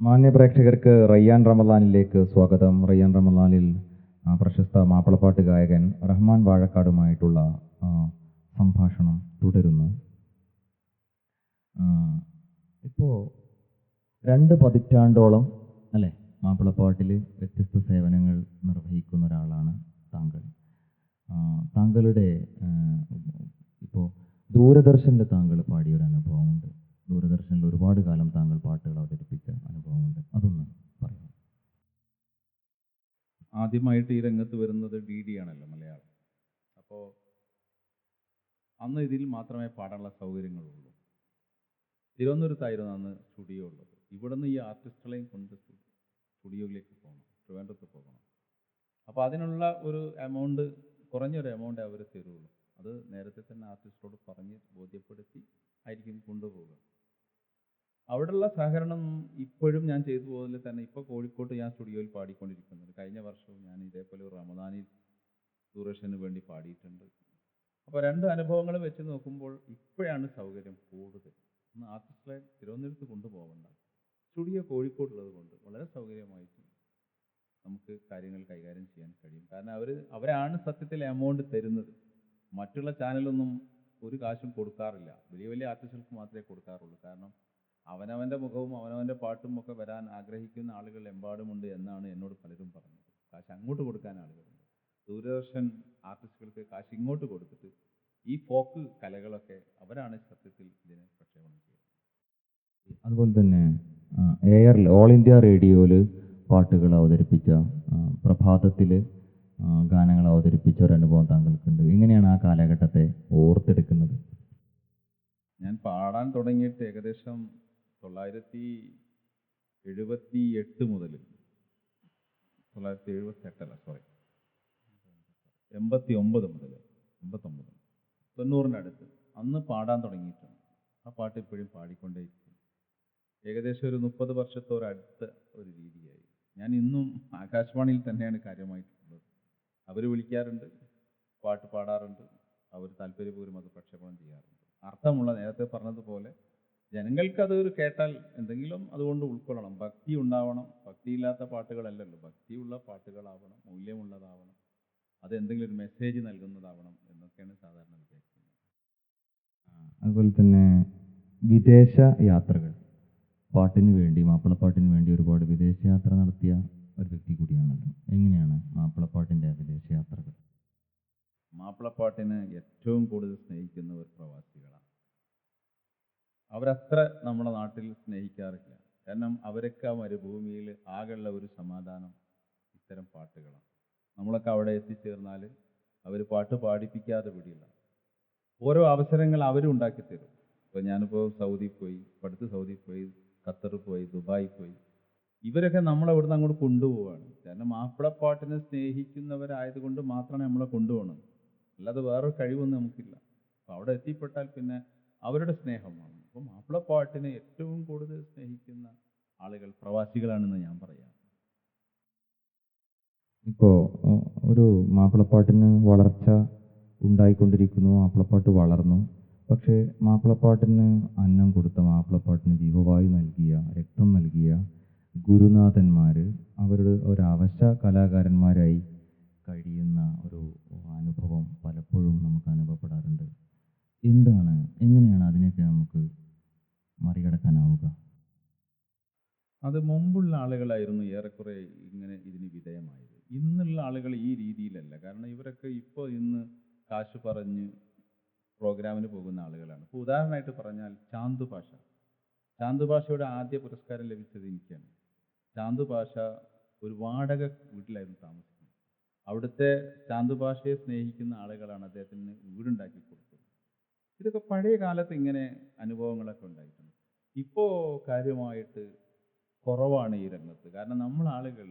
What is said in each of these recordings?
മാന്യ പ്രേക്ഷകർക്ക് റയ്യാൻ റമദാനിലേക്ക് സ്വാഗതം. റയ്യാൻ റമദാനിൽ പ്രശസ്ത മാപ്പിളപ്പാട്ട് ഗായകൻ റഹ്മാൻ വാഴക്കാടുമായിട്ടുള്ള സംഭാഷണം തുടരുന്നു. ഇപ്പോൾ രണ്ട് പതിറ്റാണ്ടോളം അല്ലേ മാപ്പിളപ്പാട്ടിൽ വ്യത്യസ്ത സേവനങ്ങൾ നിർവഹിക്കുന്ന ഒരാളാണ് താങ്കൾ. താങ്കളുടെ ഇപ്പോൾ ദൂരദർശനിൽ താങ്കൾ പാടിയ ഒരു അനുഭവമുണ്ട്. ദൂരദർശനിൽ ഒരുപാട് കാലം താങ്കൾ പാട്ടുകൾ അവതരിപ്പിച്ച അനുഭവമുണ്ട്. അതൊന്ന് പറയാം ആദ്യമായിട്ട് ഈ രംഗത്ത് വരുന്നത് ഡി ഡി ആണല്ലോ മലയാളം. അപ്പോൾ അന്ന് ഇതിൽ മാത്രമേ പാടാനുള്ള സൗകര്യങ്ങളുള്ളൂ. തിരുവനന്തപുരത്തായിരുന്നു അന്ന് സ്റ്റുഡിയോ ഉള്ളത്. ഇവിടെ നിന്ന് ഈ ആർട്ടിസ്റ്റുകളെയും കൊണ്ട് സ്റ്റുഡിയോയിലേക്ക് പോകണം ട്രിവാൻഡ്രത്ത് പോകണം. അപ്പോൾ അതിനുള്ള ഒരു എമൗണ്ട് കുറഞ്ഞൊരു എമൗണ്ട് അവർ തരുള്ളൂ. അത് നേരത്തെ തന്നെ ആർട്ടിസ്റ്റോട് പറഞ്ഞ് ബോധ്യപ്പെടുത്തി ആയിരിക്കും കൊണ്ടുപോകുക അവിടെയുള്ള സഹകരണം ഇപ്പോഴും ഞാൻ ചെയ്തു പോകുന്നതിൽ തന്നെ ഇപ്പോൾ കോഴിക്കോട്ട് ഞാൻ സ്റ്റുഡിയോയിൽ പാടിക്കൊണ്ടിരിക്കുന്നുണ്ട് കഴിഞ്ഞ വർഷവും ഞാൻ ഇതേപോലെ റമദാനിൽ ദൂരദർശന് വേണ്ടി പാടിയിട്ടുണ്ട്. അപ്പോൾ രണ്ട് അനുഭവങ്ങൾ വെച്ച് നോക്കുമ്പോൾ ഇപ്പോഴാണ് സൗകര്യം കൂടുതൽ. ഒന്ന് ആർട്ടിസ്റ്റുകളെ തിരുവനന്തപുരത്ത് കൊണ്ടുപോകണ്ട. സ്റ്റുഡിയോ കോഴിക്കോടുള്ളത് കൊണ്ട് വളരെ സൗകര്യമായിട്ട് നമുക്ക് കാര്യങ്ങൾ കൈകാര്യം ചെയ്യാൻ കഴിയും. കാരണം അവർ അവരാണ് സത്യത്തിൽ എമൗണ്ട് തരുന്നത്. മറ്റുള്ള ചാനലൊന്നും ഒരു കാശും കൊടുക്കാറില്ല. വലിയ വലിയ ആർട്ടിസ്റ്റുകൾക്ക് മാത്രമേ കൊടുക്കാറുള്ളൂ. കാരണം അവനവന്റെ മുഖവും അവനവന്റെ പാട്ടും ഒക്കെ വരാൻ ആഗ്രഹിക്കുന്ന ആളുകൾ എമ്പാടുമുണ്ട് എന്നാണ് എന്നോട് പലരും പറഞ്ഞത്. കാശ് അങ്ങോട്ട് കൊടുക്കാൻ ആളുകളുണ്ട്. ദൂരദർശൻ ആർട്ടിസ്റ്റുകൾക്ക് കാശ് ഇങ്ങോട്ട് കൊടുത്തിട്ട് ഈ ഫോക്ക് കലകളൊക്കെ അവരാണ് സത്യത്തിൽ ഇതിനെ പ്രക്ഷേപണം ചെയ്യുന്നത്. അതുപോലെ തന്നെ എയറിൽ ഓൾ ഇന്ത്യ റേഡിയോയിൽ പാട്ടുകൾ അവതരിപ്പിച്ച പ്രഭാതത്തിൽ ഗാനങ്ങൾ അവതരിപ്പിച്ച ഒരു അനുഭവം താങ്കൾക്കുണ്ട്. എങ്ങനെയാണ് ആ കാലഘട്ടത്തെ ഓർത്തെടുക്കുന്നത്? ഞാൻ പാടാൻ തുടങ്ങിയിട്ട് ഏകദേശം തൊള്ളായിരത്തി എഴുപത്തി എട്ട് മുതൽ തൊള്ളായിരത്തി എഴുപത്തി എട്ടല്ല സോറി എൺപത്തി ഒമ്പത് മുതൽ എൺപത്തൊമ്പത്. തൊണ്ണൂറിന്റെ അടുത്ത്. അന്ന് പാടാൻ തുടങ്ങിയിട്ടുണ്ട് ആ പാട്ട് ഇപ്പോഴും പാടിക്കൊണ്ടേയിരിക്കും ഏകദേശം ഒരു മുപ്പത് വർഷത്തോടടുത്ത ഒരു രീതിയായി. ഞാൻ ഇന്നും ആകാശവാണിയിൽ തന്നെയാണ് കാര്യമായിട്ടുള്ളത്. അവർ വിളിക്കാറുണ്ട് പാട്ട് പാടാറുണ്ട്. അവർ താല്പര്യപൂർവം അത് പ്രക്ഷേപണം ചെയ്യാറുണ്ട്. അർത്ഥമുള്ള നേരത്തെ പറഞ്ഞതുപോലെ ജനങ്ങൾക്ക് അത് ഒരു കേട്ടാൽ എന്തെങ്കിലും അതുകൊണ്ട് ഉൾക്കൊള്ളണം. ഭക്തി ഉണ്ടാവണം. ഭക്തിയില്ലാത്ത പാട്ടുകളല്ലല്ലോ. ഭക്തിയുള്ള പാട്ടുകളാവണം. മൂല്യമുള്ളതാവണം. അത് എന്തെങ്കിലും ഒരു മെസ്സേജ് നൽകുന്നതാവണം എന്നൊക്കെയാണ് സാധാരണ വിചാരിക്കുന്നത്. അതുപോലെ തന്നെ വിദേശ യാത്രകൾ. പാട്ടിന് വേണ്ടി മാപ്പിളപ്പാട്ടിന് വേണ്ടി ഒരുപാട് വിദേശ യാത്ര നടത്തിയ ഒരു വ്യക്തി കൂടിയാണല്ലോ. എങ്ങനെയാണ് മാപ്പിളപ്പാട്ടിന്റെ വിദേശയാത്രകൾ മാപ്പിളപ്പാട്ടിനെ ഏറ്റവും കൂടുതൽ സ്നേഹിക്കുന്നവർ പ്രവാസികളാണ്. അവരത്ര നമ്മുടെ നാട്ടിൽ സ്നേഹിക്കാറില്ല. കാരണം അവരൊക്കെ ആ മരുഭൂമിയിൽ ആകെയുള്ള ഒരു സമാധാനം ഇത്തരം പാട്ടുകളാണ്. നമ്മളൊക്കെ അവിടെ എത്തിച്ചേർന്നാൽ അവർ പാട്ട് പാടിപ്പിക്കാതെ വിടില്ല. ഓരോ അവസരങ്ങൾ അവരും ഉണ്ടാക്കി തരും. ഇപ്പോൾ ഞാനിപ്പോൾ സൗദി പോയി അടുത്ത് സൗദി പോയി ഖത്തർ പോയി ദുബായി പോയി. ഇവരൊക്കെ നമ്മളെ ഇവിടുന്ന് അങ്ങോട്ട് കൊണ്ടുപോവാണ്. കാരണം മാപ്പിളപ്പാട്ടിനെ സ്നേഹിക്കുന്നവരായതുകൊണ്ട് മാത്രമാണ് നമ്മളെ കൊണ്ടുപോകണം. അല്ലാതെ വേറൊരു കഴിവൊന്നും നമുക്കില്ല. അപ്പോൾ അവിടെ എത്തിപ്പെട്ടാൽ പിന്നെ അവരുടെ സ്നേഹമാണ്. അപ്പോൾ മാപ്പിളപ്പാട്ടിനെ ഏറ്റവും കൂടുതൽ സ്നേഹിക്കുന്ന ആളുകൾ പ്രവാസികളാണെന്ന് ഞാൻ പറയാം. ഇപ്പോ ഒരു മാപ്പിളപ്പാട്ടിന് വളർച്ച ഉണ്ടായിക്കൊണ്ടിരിക്കുന്നു മാപ്പിളപ്പാട്ട് വളർന്നു. പക്ഷേ മാപ്പിളപ്പാട്ടിന് അന്നം കൊടുത്ത മാപ്പിളപ്പാട്ടിന് ജീവവായു നൽകിയ രക്തം നൽകിയ ഗുരുനാഥന്മാർ അവരുടെ ഒരു അവശ്യ കലാകാരന്മാരായി കഴിയുന്ന ഒരു അനുഭവം പലപ്പോഴും നമുക്ക് അനുഭവപ്പെടാറുണ്ട്. എന്താണ് എങ്ങനെയാണ് അതിനെയൊക്കെ നമുക്ക് മറികടക്കാനാവുക. അത് മുമ്പുള്ള ആളുകളായിരുന്നു ഏറെക്കുറെ ഇങ്ങനെ ഇതിന് വിധേയമായത്. ഇന്നുള്ള ആളുകൾ ഈ രീതിയിലല്ല. കാരണം ഇവരൊക്കെ ഇപ്പോൾ ഇന്ന് കാശ് പറഞ്ഞ് പ്രോഗ്രാമിന് പോകുന്ന ആളുകളാണ്. ഇപ്പോൾ ഉദാഹരണമായിട്ട് പറഞ്ഞാൽ ചാന്തു ഭാഷ ചാന്തു ഭാഷയുടെ ആദ്യ പുരസ്കാരം ലഭിച്ചത് എനിക്കാണ്. ചാന്തു ഭാഷ ഒരു വാടക വീട്ടിലായിരുന്നു താമസിക്കുന്നത്. അവിടുത്തെ ചാന്തു ഭാഷയെ സ്നേഹിക്കുന്ന ആളുകളാണ് അദ്ദേഹത്തിന് വീടുണ്ടാക്കി കൊടുത്തത്. ഇതൊക്കെ പഴയ കാലത്ത് ഇങ്ങനെ അനുഭവങ്ങളൊക്കെ ഉണ്ടായിട്ടുണ്ട്. ഇപ്പോൾ കാര്യമായിട്ട് കുറവാണ് ഈ രംഗത്ത്. കാരണം നമ്മൾ ആളുകൾ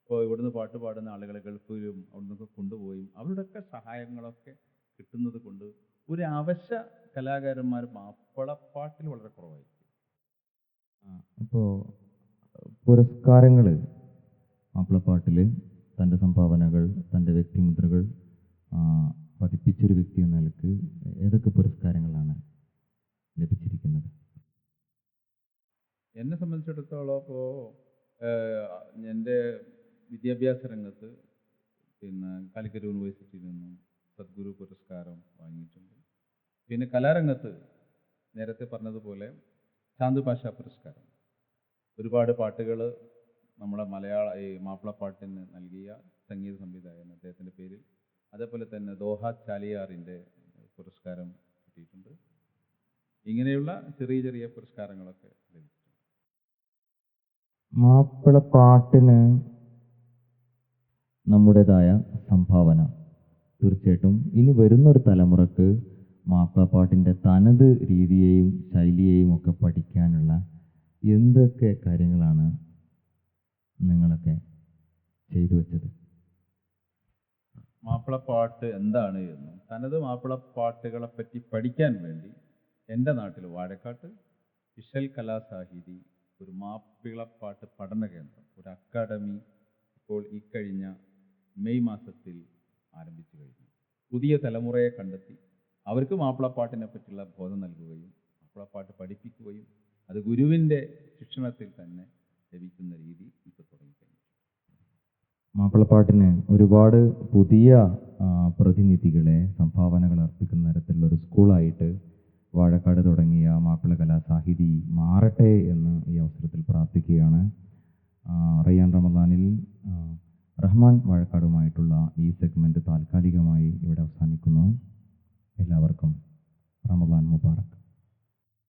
ഇപ്പോൾ ഇവിടുന്ന് പാട്ട് പാടുന്ന ആളുകൾ ഗൾഫിലും അവിടുന്നൊക്കെ കൊണ്ടുപോയി അവരുടെയൊക്കെ സഹായങ്ങളൊക്കെ കിട്ടുന്നത് കൊണ്ട് ഒരു അവശ്യ കലാകാരന്മാർ മാപ്പിളപ്പാട്ടിൽ വളരെ കുറവായിരിക്കും. അപ്പോൾ പുരസ്കാരങ്ങൾ മാപ്പിളപ്പാട്ടിൽ തന്റെ സംഭാവനകൾ തന്റെ വ്യക്തിമുദ്രകൾ പതിപ്പിച്ചൊരു വ്യക്തി എന്ന നിലയ്ക്ക് ഏതൊക്കെ പുരസ്കാരങ്ങളാണ് ലഭിച്ചിരിക്കുന്നത്? എന്നെ സംബന്ധിച്ചിടത്തോളം ഇപ്പോൾ എന്റെ വിദ്യാഭ്യാസ രംഗത്ത് പിന്നെ കാലിക്കറ്റ് യൂണിവേഴ്സിറ്റിയിൽ നിന്നും സദ്ഗുരു പുരസ്കാരം വാങ്ങിയിട്ടുണ്ട്. പിന്നെ കലാരംഗത്ത് നേരത്തെ പറഞ്ഞതുപോലെ ശാന്തു ഭാഷ പുരസ്കാരം. ഒരുപാട് പാട്ടുകൾ നമ്മളെ മലയാള ഈ മാപ്പിളപ്പാട്ടിന് നൽകിയ സംഗീത സംവിധായകൻ അദ്ദേഹത്തിന്റെ പേരിൽ. അതേപോലെ തന്നെ ദോഹ ചാലിയാറിന്റെ പുരസ്കാരം കിട്ടിയിട്ടുണ്ട്. ഇങ്ങനെയുള്ള ചെറിയ ചെറിയ പുരസ്കാരങ്ങളൊക്കെ മാപ്പിളപ്പാട്ടിന് നമ്മുടേതായ സംഭാവന. തീർച്ചയായിട്ടും ഇനി വരുന്നൊരു തലമുറയ്ക്ക് മാപ്പിളപ്പാട്ടിന്റെ തനത് രീതിയെയും ശൈലിയെയും ഒക്കെ പഠിക്കാനുള്ള എന്തൊക്കെ കാര്യങ്ങളാണ് നിങ്ങളൊക്കെ ചെയ്തു വെച്ചത്? മാപ്പിളപ്പാട്ട് എന്താണ് എന്നും തനത് മാപ്പിളപ്പാട്ടുകളെ പറ്റി പഠിക്കാൻ വേണ്ടി എന്റെ നാട്ടിൽ വാഴക്കാട്ട് വിഷൽ കലാസാഹിതി ഒരു മാപ്പിളപ്പാട്ട് പഠന കേന്ദ്രം. ഒരു അക്കാഡമി ഇപ്പോൾ ഇക്കഴിഞ്ഞ മെയ് മാസത്തിൽ ആരംഭിച്ചു കഴിഞ്ഞു. പുതിയ തലമുറയെ കണ്ടെത്തി അവർക്ക് മാപ്പിളപ്പാട്ടിനെ പറ്റിയുള്ള ബോധം നൽകുകയും മാപ്പിളപ്പാട്ട് പഠിപ്പിക്കുകയും അത് ഗുരുവിന്റെ ശിക്ഷണത്തിൽ തന്നെ ലഭിക്കുന്ന രീതി ഇപ്പോൾ തുടങ്ങിക്കഴിഞ്ഞു. മാപ്പിളപ്പാട്ടിന് ഒരുപാട് പുതിയ പ്രതിനിധികളെ സംഭാവനകൾ അർപ്പിക്കുന്ന തരത്തിലുള്ള ഒരു സ്കൂളായിട്ട് വാഴക്കാട് തുടങ്ങിയ മാപ്പിള കലാസാഹിതി മാറട്ടെ എന്ന് ഈ പ്രാർത്ഥിക്കുകയാണ്. റയ്യാൻ റമദാനിൽ റഹ്മാൻ വാഴക്കാടുമായിട്ടുള്ള ഈ സെഗ്മെന്റ് താൽക്കാലികമായി ഇവിടെ അവസാനിക്കുന്നു. എല്ലാവർക്കും റമദാൻ മുബാറക്.